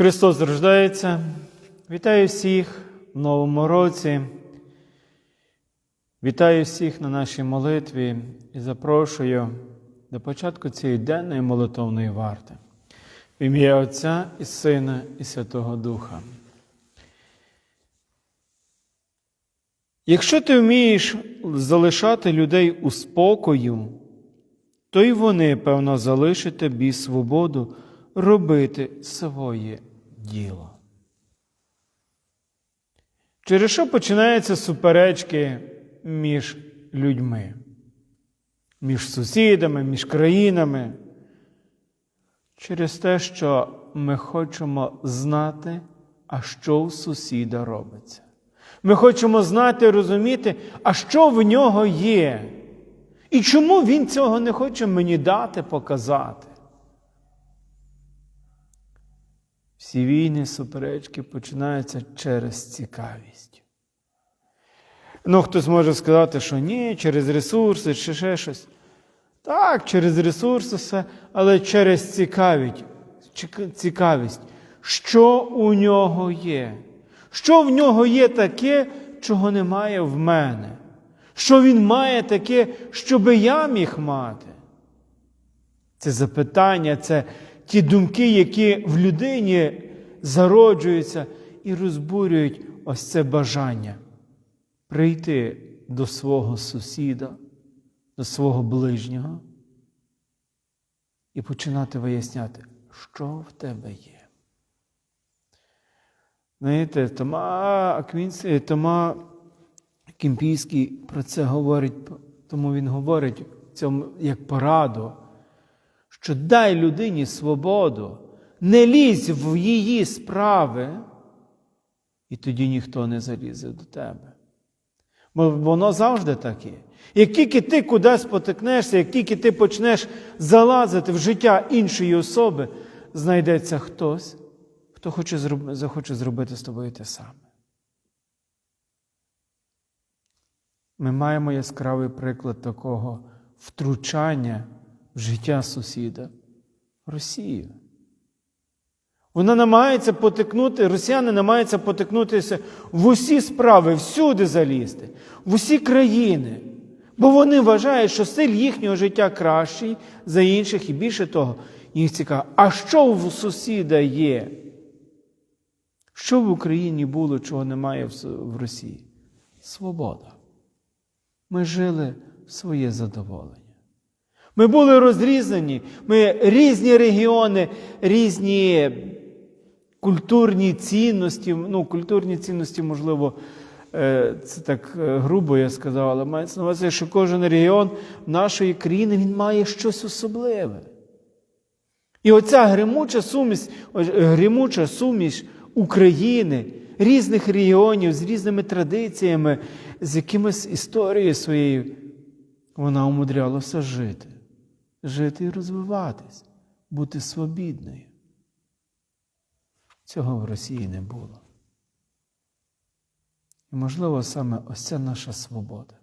Христос рождається. Вітаю всіх в новому році. Вітаю всіх на нашій молитві і запрошую до початку цієї денної молитовної варти. В ім'я Отця і Сина, і Святого Духа. Якщо ти вмієш залишати людей у спокою, то й вони, певно, залишать тобі свободу робити своє діло. Через що починаються суперечки між людьми, між сусідами, між країнами? Через те, що ми хочемо знати, а що у сусіда робиться. Ми хочемо знати розуміти, а що в нього є. І чому він цього не хоче мені дати, показати. Всі війни, суперечки починаються через цікавість. Ну, хтось може сказати, що ні, через ресурси чи ще щось. Так, через ресурси все, але через цікавість, цікавість, що у нього є. Що в нього є таке, чого немає в мене? Що він має таке, що би я міг мати? Це запитання, це ті думки, які в людині зароджуються і розбурюють ось це бажання прийти до свого сусіда, до свого ближнього і починати виясняти, що в тебе є. Знаєте, Тома Аквінський, Тома Кімпійський про це говорить, тому він говорить цьому як пораду, що дай людині свободу, не лізь в її справи, і тоді ніхто не залізе до тебе. Бо воно завжди таке. Як тільки ти кудись потикнешся, як тільки ти почнеш залазити в життя іншої особи, знайдеться хтось, хто хоче, захоче зробити з тобою те саме. Ми маємо яскравий приклад такого втручання життя сусіда Росію. Вона намагається потикнути, росіяни намагаються потикнутися в усі справи, всюди залізти, в усі країни. Бо вони вважають, що стиль їхнього життя кращий за інших, і більше того, їх цікаво, а що у сусіда є? Що в Україні було, чого немає в Росії? Свобода. Ми жили в своє задоволення. Ми були розрізані, ми різні регіони, різні культурні цінності. Ну, культурні цінності, можливо, це так грубо я сказав, але мається на увазі, що кожен регіон нашої країни він має щось особливе. І оця гримуча суміш, гримуча суміш України, різних регіонів з різними традиціями, з якимось історією своєю, вона умудрялася жити, жити і розвиватись, бути свобідною. Цього в Росії не було. І, можливо, саме ось це наша свобода,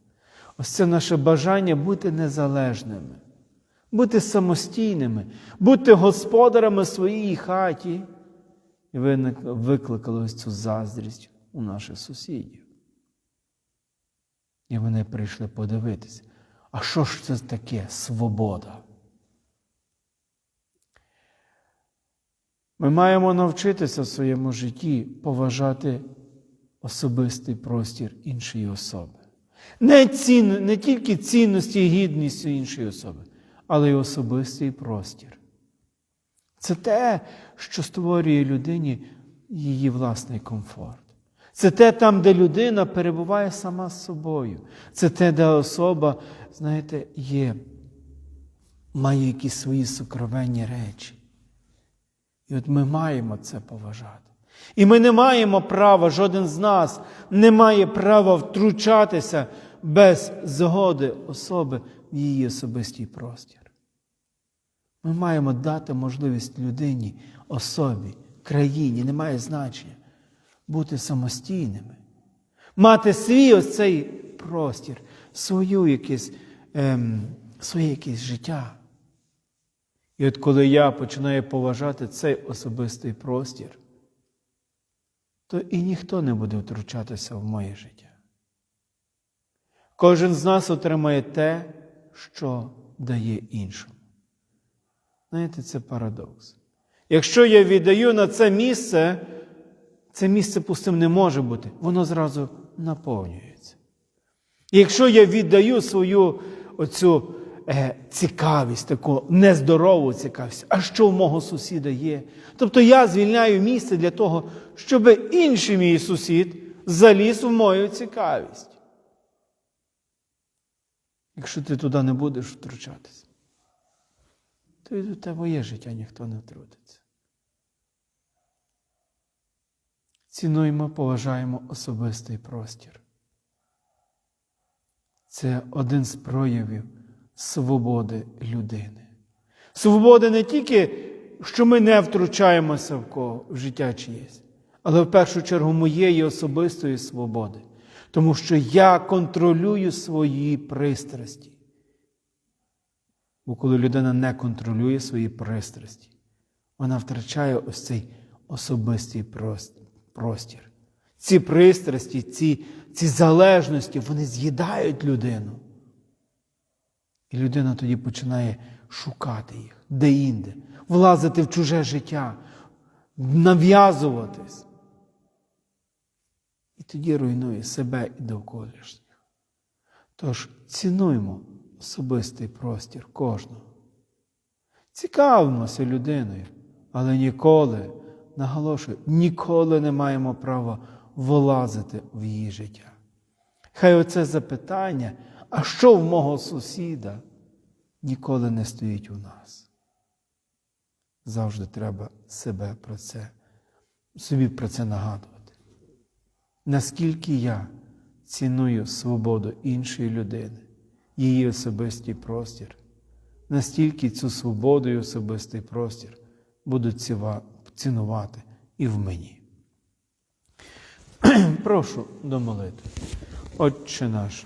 ось це наше бажання бути незалежними, бути самостійними, бути господарами своїй хаті. І викликали ось цю заздрість у наших сусідів. І вони прийшли подивитися, а що ж це таке свобода? Ми маємо навчитися в своєму житті поважати особистий простір іншої особи. Не, цін, не тільки цінності і гідність іншої особи, але й особистий простір. Це те, що створює людині її власний комфорт. Це те там, де людина перебуває сама з собою. Це те, де особа, знаєте, є, має якісь свої сукровенні речі. І от ми маємо це поважати. І ми не маємо права, жоден з нас не має права втручатися без згоди особи в її особистий простір. Ми маємо дати можливість людині, особі, країні, не має значення, бути самостійними, мати свій ось цей простір, свою якесь, ем, своє якесь життя. І от коли я починаю поважати цей особистий простір, то і ніхто не буде втручатися в моє життя. Кожен з нас отримає те, що дає іншому. Знаєте, це парадокс. Якщо я віддаю на це місце, це місце пустим не може бути, воно зразу наповнюється. І якщо я віддаю свою оцю е, цікавість, таку нездорову цікавість, а що в мого сусіда є? Тобто я звільняю місце для того, щоб інший мій сусід заліз в мою цікавість. Якщо ти туди не будеш втручатися, то і до твоє життя ніхто не втрутиться. Цінуємо, поважаємо особистий простір. Це один з проявів свободи людини. Свободи не тільки, що ми не втручаємося в кого в життя чиєсь, але в першу чергу моєї особистої свободи. Тому що я контролюю свої пристрасті. Бо коли людина не контролює свої пристрасті, вона втрачає ось цей особистий простір. Ці пристрасті, ці, ці залежності, вони з'їдають людину. І людина тоді починає шукати їх де-інде, влазити в чуже життя, нав'язуватись. І тоді руйнує себе і довколишніх. Тож цінуймо особистий простір кожного. Цікавимося людиною, але ніколи, наголошую, ніколи не маємо права влазити в її життя. Хай оце запитання, а що в мого сусіда, ніколи не стоїть у нас. Завжди треба себе про це, собі про це нагадувати. Наскільки я ціную свободу іншої людини, її особистий простір, настільки цю свободу і особистий простір будуть цінувати і в мені. Прошу до молитви. Отче наш,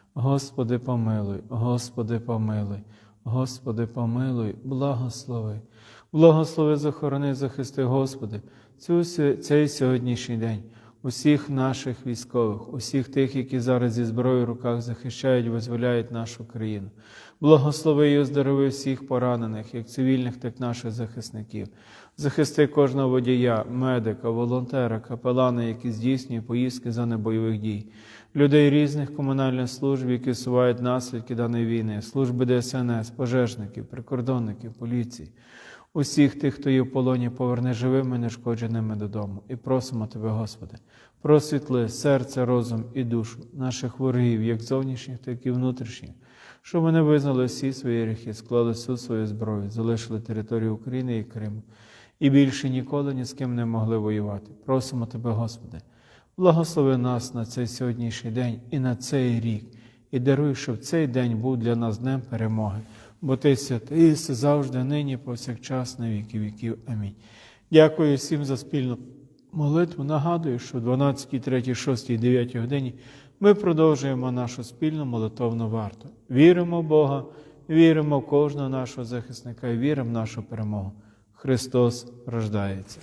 Господи, помилуй, Господи, помилуй, Господи, помилуй, благослови, благослови, захорони, захисти, Господи, цю, цей сьогоднішній день усіх наших військових, усіх тих, які зараз зі зброєю в руках захищають, визволяють нашу країну. Благослови і оздорови всіх поранених, як цивільних, так і наших захисників. Захисти кожного водія, медика, волонтера, капелана, які здійснюють поїздки за небойових дій, людей різних комунальних служб, які сувають наслідки даної війни, служби ДСНС, пожежників, прикордонників, поліції усіх тих, хто є в полоні, поверни живими, нешкодженими додому. І просимо Тебе, Господи, просвітли серце, розум і душу наших ворогів, як зовнішніх, так і внутрішніх, щоб вони визнали всі свої гріхи, склали всю свою зброю, залишили територію України і Криму. І більше ніколи ні з ким не могли воювати. Просимо Тебе, Господи, благослови нас на цей сьогоднішній день і на цей рік, і даруй, щоб цей день був для нас днем перемоги бо ти святий, завжди, нині, повсякчас, на віки віків. Амінь. Дякую всім за спільну молитву. Нагадую, що в 12, 3, 6, 9 годині ми продовжуємо нашу спільну молитовну варту. Віримо в Бога, віримо в кожного нашого захисника і віримо в нашу перемогу. Христос рождається.